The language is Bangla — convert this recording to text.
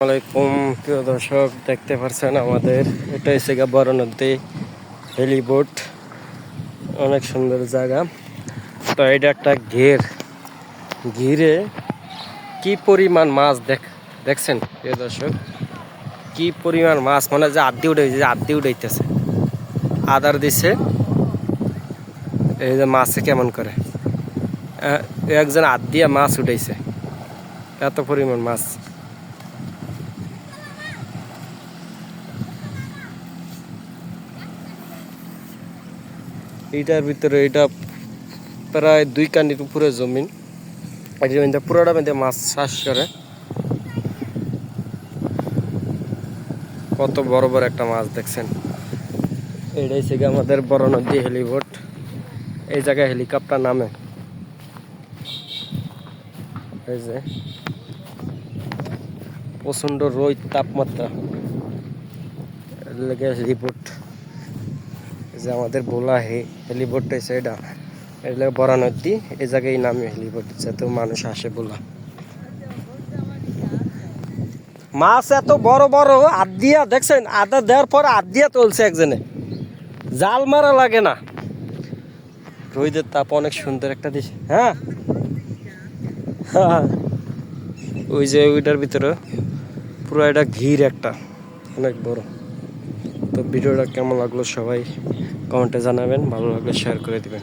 আসসালামাইকুম প্রিয় দর্শক, দেখতে পাচ্ছেন আমাদের, এটা হচ্ছে গিয়ে বড় নদী হেলিবোট অনেক সুন্দর জায়গা। তো এটা একটা ঘের। ঘিরে কি পরিমাণ মাছ দেখ, দেখছেন, প্রিয় দর্শক? কি পরিমাণ মাছ মানে যে আদি উঠে যে আদি উঠাইতেছে। আদার দিছে। এই যে মাছে কেমন করে? একজন আদ দিয়ে মাছ উঠাইছে। এত পরিমাণ মাছ। এইটার ভিতরে এটা প্রায় দুই কানির উপরে জমিন। পুরোটা মধ্যে মাছ চাষ করে। কত বড় বড় একটা মাছ দেখছেন। এটাই থেকে আমাদের বড় নদী হেলিবোট। এই জায়গায় হেলিকপ্টার নামে। এই যে। প্রচণ্ড রোদ, তাপমাত্রা। লেগে যে আমাদের বোলা হে হেলিবোটটা হচ্ছে এটা বড় নদী এই জায়গায় নামে হেলিবোট যাতে মানুষ আসে বোলা মাছ এত বড় বড় আদ দিয়া, দেখছেন, আদা দেওয়ার পর আদ দিয়া তুলছে একজনে। জাল মারা লাগে না। রোদের তাপ অনেক সুন্দর একটা দিশ হ্যাঁ? হ্যাঁ। ওই যে ওইটার ভিতরে পুরো এটা ঘির একটা, অনেক বড়। তো ভিডিওটা কেমন লাগল সবাই কমেন্টে জানাবেন ভালো লাগলে শেয়ার করে দিবেন।